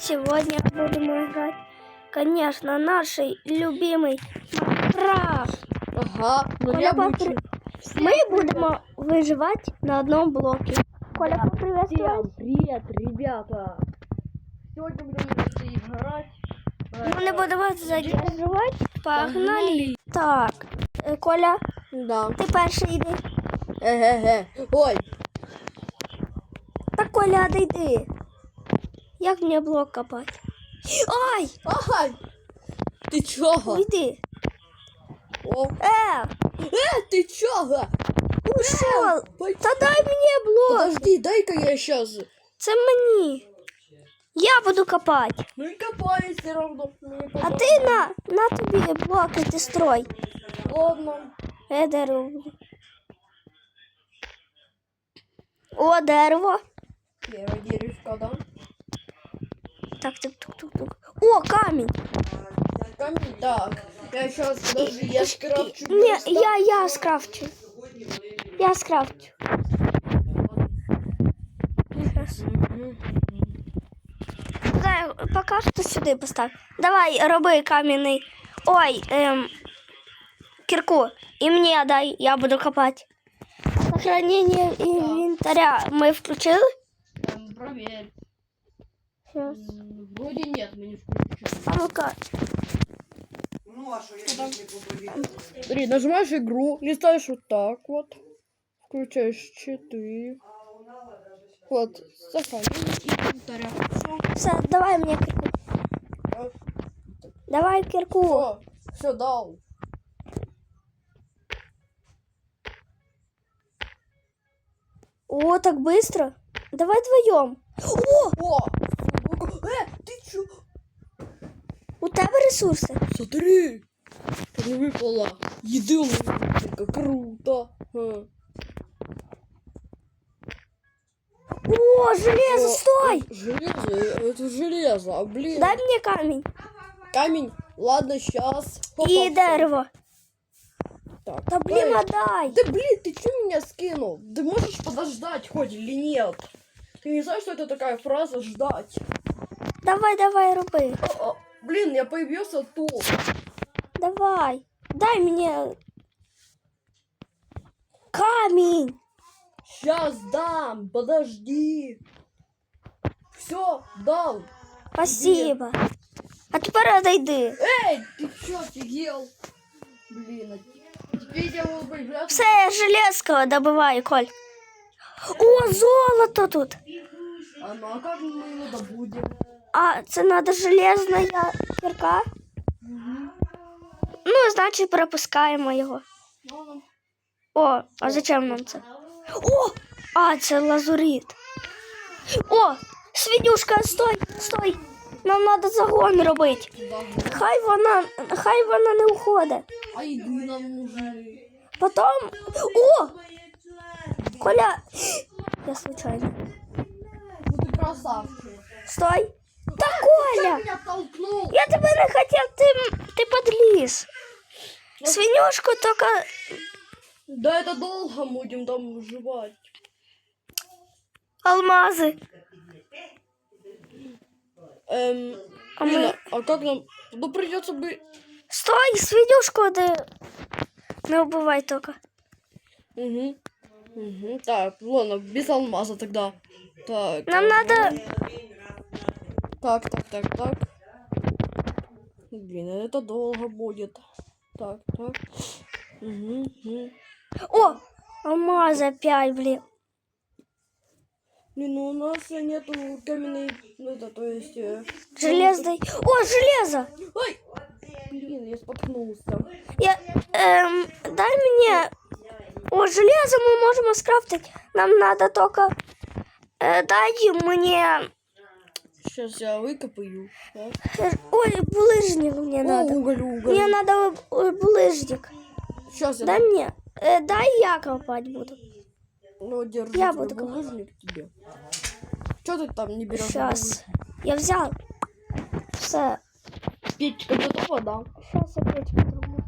Сегодня будем играть, конечно, нашей любимый Майнкрафт. Ага, ну Коля, я попри-. Мы будем выживать на одном блоке. Коля, поприветствуй. Всем привет, ребята! Сегодня будем играть. Мы не будемо задержувати. Погнали. Так, е, Коля, Да. ти перший йди. Эге-ге. Ой, Так, Коля, йди. Як мені блок копати? Ай! ага. Ты чого? Йди. О. Е, Э, ты чого? ушел. Ой, Та дай мені блок. Подожди, дай-ка я сейчас. Це мені. Я буду копати. Ну и копай все равно. Мне А потом. ти на, на тобі блоки, ти строй. Ладно. Е, дерево. буде. О, дерево. Первое деревко, да? Так, тук, тук, тук, тук. О, камінь. Камень. Так. Я сейчас, подожди, я скрафчу. Ні, верстак. я, я скрафчу. Я скрафчу. Щас. Мгм. Дай, поки що сюди постав. Давай, роби кам'яний. Ой, ем, кірку. І мені дай, я буду копати. Сохранення інвентаря ми включили? Эм, проверь. Щас. М, Вроде нет, мы не включили. А ну-ка. Смотри, нажимаешь игру, листаешь вот так вот, включаешь 4. Вот, сохранение инвентаря. Все, Все, давай мені кірку. Давай кірку. все, все дал. О, так быстро. Давай вдвоем. О, О, Ресурси. Смотри, не выпало. Еды только круто. Ха. О, железо, О, стой! э, Железо, э, это железо, а блин. Дай мне камень. Камень, ладно, сейчас. И дерево. Так, Да блин, дай. отдай. Да блин, ты что меня скинул? Ты можешь подождать хоть или нет? Ты не знаешь, что это такая фраза «ждать»? Давай, давай, роби. О, о, блин, я появился тут. Давай. Дай мне камень. Сейчас дам, подожди. Все, дал. Спасибо. А тепер отойди. Эй, ты что, офигел? Блин, а теперь. Все, я железко добиваю, Коль. О, золото тут. А ну а как мы его добудем? А, це надо железна кірка. Ну, значить, пропускаємо його. Ну, О, а зачем нам це? О! А, це лазурит. О! Свинюшка, стой, стой! Нам треба загон робити. да. Хай вона, хай вона не уходить. А еды нам нужны. Потом. О! Коля! Я случайно. Ну ты красавчик. Стой! Та Ты Коля! меня толкнул. Я тебе не хотів, ти, ти подліз. Свинюшку тільки. Да это долго будем там выживать. Алмази. Эм, А блин, мы- а как нам? Ну придется бы. Стой, свинюшку ти. Не убивай тільки. Угу. Угу. Так, ладно, без алмаза тогда. Так. Нам ага. надо. Так, так, так, так. Блин, это долго будет. Так, так. Угу, угу. О! Алмаз опять, блін. Блин, ну у нас нету каменной, ну это, то есть... э, Железний. О, железо! Ой! Блин, я споткнулся. Я, ем, дай мені. О, железо ми можемо скрафтити. Нам треба тільки. Е, дай мені. Сейчас я выкопаю. Так. е, Ой, булыжник мені О, треба. уголь, уголь. Мені треба булыжник. Сейчас я Дай мені. Е, дай я копати буду. Ну, держи Я тебе буду копать. булыжник тебе. Что ты там не берешь? Сейчас. Я взял. Все. Печка готова, да? Сейчас я печку зроблю.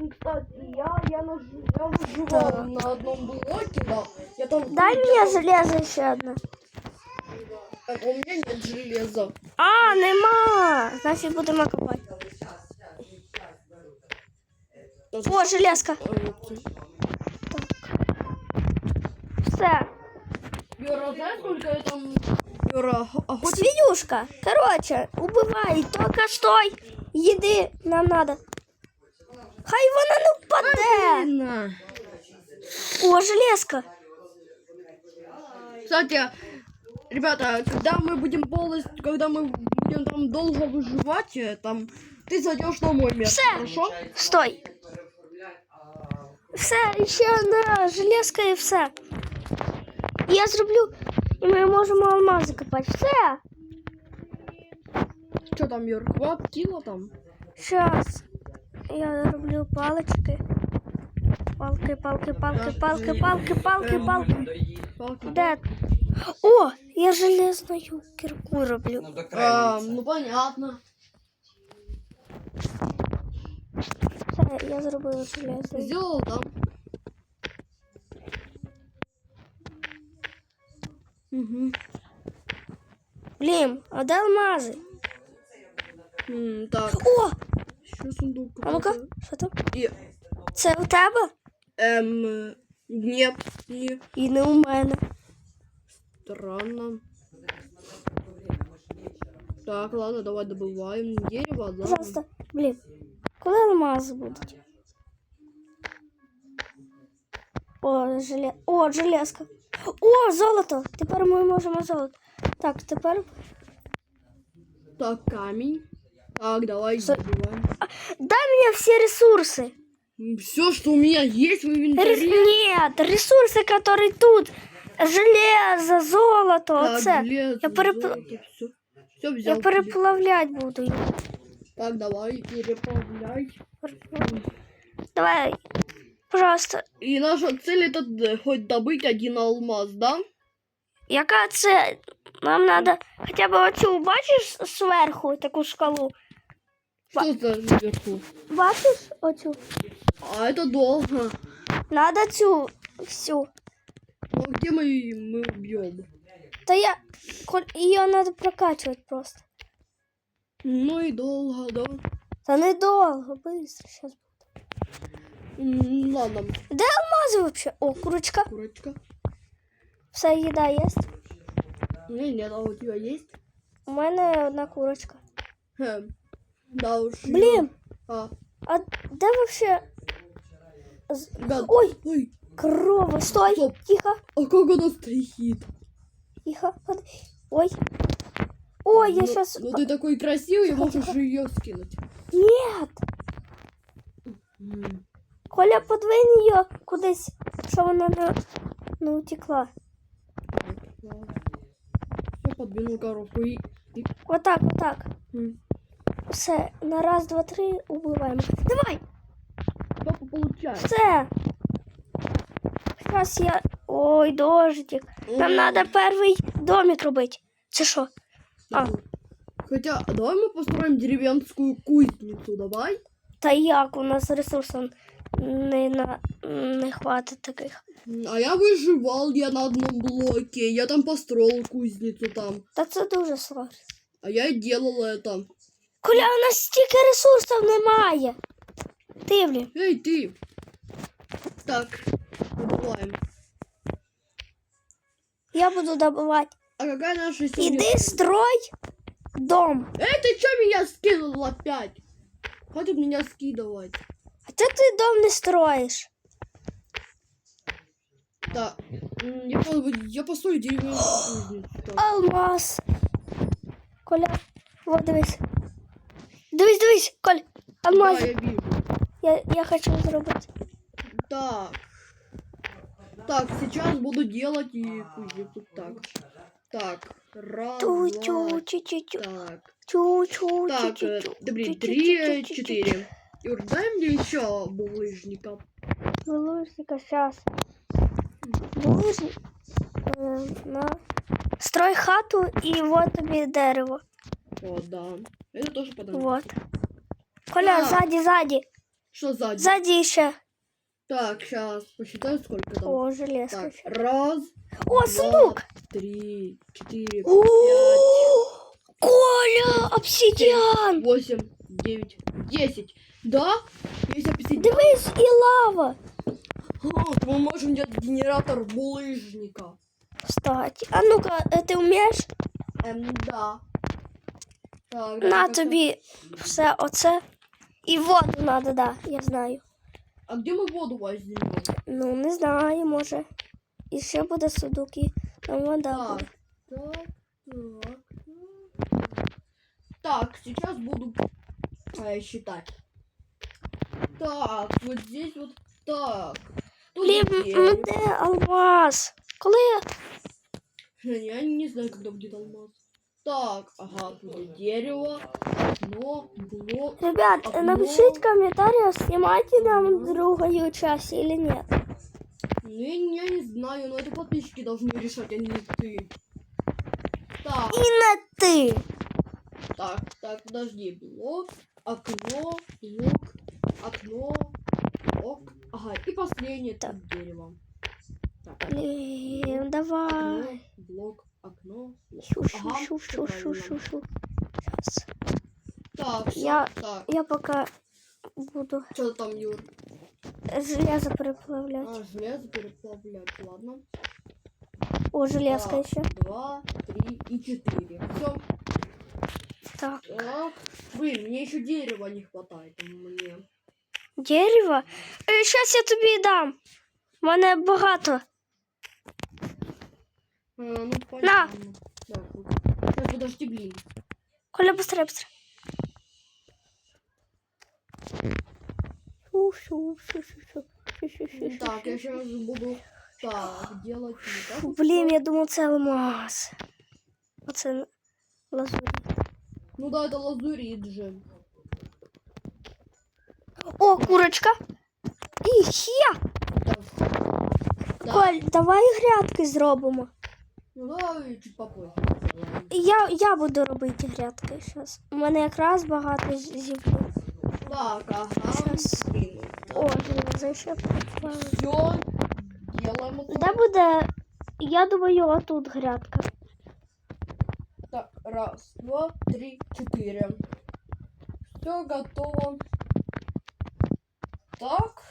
Ну, Кстати, я, я, наж... я выживал Так. на одном блоке, да. Я там... Дай мне железо еще одно. А у меня нет железа. А, нема. Значить будемо копати. О, железка. А, Все. Юра, знаешь, сколько я там... Юра, а хоть... Свинюшка. Короче, убивай. Только стой. Їди нам надо. Хай вона не впаде. О, железка. Кстати, ребята, когда мы будем полностью, когда мы будем там долго выживать, э, там, ты зайдешь на мой место, Все. хорошо? Стой. Все, ще одна железка і все. Я зроблю, і ми можемо алмази копати. Все. Что там, Юр, хватило там? Сейчас. Я роблю палочки. Палки, палки, палки, палки, палки, палки, палки. Палки. Де? О, я железною кірку роблю. Ну, до А, краю. ну понятно. Все, я зробила железною. Сделал там. Угу. Блін, а де алмази? так, О! еще сундук. А ну-ка, какой-то. що там? И, Це у тебе? эм, э, нет, не І не у мене. странно. Так, ладно, давай добываем дерево, да? Пожалуйста, блін. Коли алмази будуть? О, желе... О, железка. О, золото! Тепер ми можемо золото. Так, тепер. Так, камень. Так, давай Со- добываем. Дай мені всі ресурси. Все, что у меня есть в Рес... инвентаре. Нет, ресурси, які тут. Железо, золото, Так, оце. железо, Я переп- золото, все. Все взял. Я тебе. переплавлять буду. їх. Так, давай, переплавляй. Давай, пожалуйста. И наша цель это д- хоть добыть один алмаз, да? Яка це? Нам треба хоча б оцю, бачиш зверху таку шкалу? Что за наверху? Бачиш оцю? А это долго. Надо цю всю. Ну, а где мы, мы убьем? Та я. хо- Її треба прокачувати просто. Ну и долго, да? Та недовго, быстро сейчас. М, Ладно, Де алмази вообще? О, курочка. курочка. Все, їда є. У меня нет, а у тебя есть? У мене одна курочка. Хм. Да уж. её- Блін, А, а де вообще. з- гад. Ой, Ой, корова, стой, Стоп. тихо, а как она стоит? тихо. под- Ой. Ой, я ну, сейчас... Ну ты такой красивый, Тихо, можешь тихо. ее скинуть. Нет! М. Коля, подвинь її кудись, щоб вона не, не утекла. Я подвинул коровку и... и- Отак, отак. М. Все, на раз, два, три убиваємо. Давай! Папа получает. Все! Зараз я. Ой, дождик. Нам М. треба перший домик робити. Це що? А. Хотя, а давай мы построим деревенскую кузницу, давай? Та як у нас ресурсів не, на, не хватить таких. М, А я выживал, я на одном блоке, я там построил кузницу там. Та це дуже сложно. А я и делал это. Коля, у нас стільки ресурсів немає. Ти, блін. Эй, ты! Так, Добываем. Я буду добувати. А какая наша сегодня... Іди строй дом. Эй, ты чё меня скинул опять? Хватит меня скидывать. А чого ти дом не строїш? Так, м, я, я построю. Так. Алмаз. Коля, вот дивись. Дивись, дивись, Коль, Да, алмаз. я вижу. Я, я хочу зробити. Так. Так, сейчас буду делать и кузницу. Так. Так. Раз, два, так. Так, э, добрый, три, четыре. Юр, дай мне еще булыжника. Булыжника, сейчас. Булыжник. Э, на. Строй хату и вот тобі дерево. О, да. Это тоже подарок. Вот. Коля, Так. сзади, сзади. Что сзади? Сзади ще. Так, сейчас посчитаю, сколько там. О, железка. Так, раз, О, два, сундук! три, четыре, О, пять, Коля, обсидіан! восемь, девять, десять. Да? Есть обсидиан. Дивись, і лава. А, Мы можем делать генератор булыжника. Кстати, а ну-ка, е, ти вмієш? Эм, да. Так, На давай-ка- тобі все оце. І воду надо, да, я знаю. А где мы воду возьмем? Ну, не знаю, може. І ще буде судок, і там вода Так, буде. так, так. так. Так, сейчас буду э, считать. Так, вот здесь вот так. Тут Блін, дерево. ну де алмаз? Коли я Я не знаю, когда будет алмаз. Так, ага, тут дерево, окно, блок. Ребят, Окно. напишите в комментариях, снимать нам другую часть или нет. Ну, я, не знаю, но это подписчики должны решать, а не ты. Так, И не ты. так, так, подожди. Блок, окно, блок, окно, ок. Ага, и последнее тут дерево. Так, Блин, окно, давай. блок, окно. блок. Шу, шу, Ага, шу, всё шу, шу, правильно. шу, шу. Сейчас. Так, всё, Я- так. Я пока буду Что там, Юр? железо переплавлять. А, железо переплавлять, ладно. О, железка еще. Два, три и четыре. Все. Так, Так. Блин, мне еще дерева не хватает. Мне. дерево. Сейчас я тобі дам. У мене багато. А, ну, понятно. Так, вот. Сейчас, подожди, блин. Коля, быстрее, быстрее. Шу, шу, шу, шу, шу. Шу, шу, шу, шу, Так, я шу. сейчас буду так делать. вот так Фу, вот Блін, всё. я думав, це алмаз. Оце лазурь. Ну да, это лазурит же. О, курочка. І ще. Так. Да. Коль, давай грядки зробимо. Ну давай чуть попозже. Я, я буду робити грядки зараз. У мене якраз багато з- зібрів. Так, ага. Щас. О, железо ще прикольно. Все. Делаем это. Де буде? Я думаю, отут грядка. Так, раз, два, три, четыре. Все готово. Так.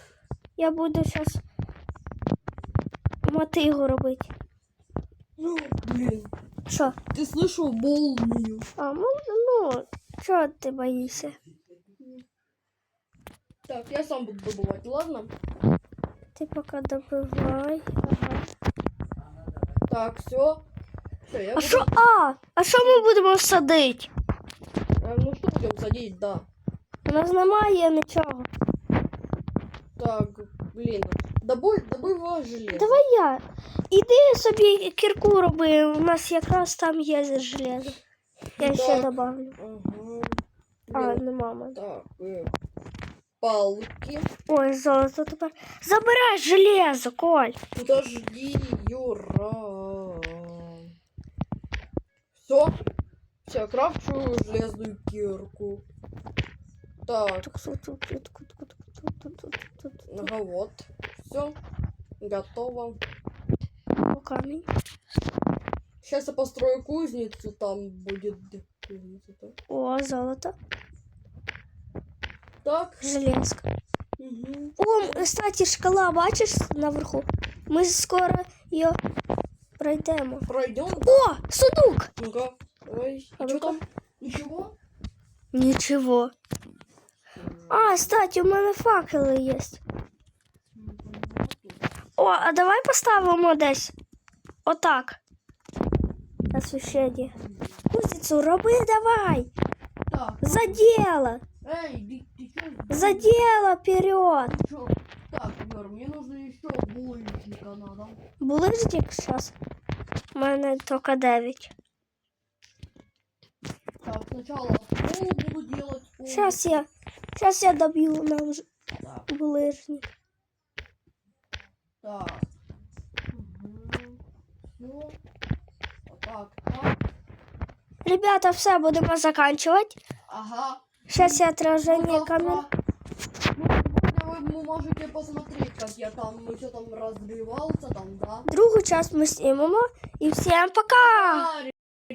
Я буду зараз мотигу робити. Ну, блин, Що? ты слышал молнию? А, ну, ну, чого ти боїшся? Так, я сам буду добывать, ладно? Ти поки добивай. Ага. Так, все. Все, я А буду... що? А! А що ми будемо садити? Э, ну что будем садить, да. У нас немає нічого. Так, блин. Добой, добывай железо. Давай я. Іди собі кірку роби, у нас якраз там є железо. Я ще Так. добавлю. Ага. А, Блин, нема мене. Так, э, палки. Ой, золото тепер. Забирай железо, Коль. Подожди, Юра. Все. Все, крафчу железную кирку. Так. Ага, ну вот. Все. Готово. О, камень. Сейчас я построю кузницу, там будет кузница. Так. О, золото. Так. Железка. Угу. О, кстати, шкала, бачиш наверху. Мы скоро ее пройдем. Пройдем. О, сундук! Ну-ка. Ой, а що там? Нічого? Нічого. А, кстати, у мене факели є. О, а давай поставимо десь. Отак. Освіщення. Кузницю роби давай. Так. За дело. Эй, ты, ты чё? За дело вперед. Ты чё? Так, Юр, мне нужно еще булочника надо. Булыжник зараз. У мене тільки 9. Так, сначала пол буду делать. пол. Зараз я. Сейчас я добью нам уже так. булыжник. Ну, так. Так, так. Ребята, все, будем заканчивать. Ага. Сейчас я отражение ну, камер. Ну, вы можете посмотреть, как я там, ну что там разбивался там, да. Другую часть мы снимем. И всем пока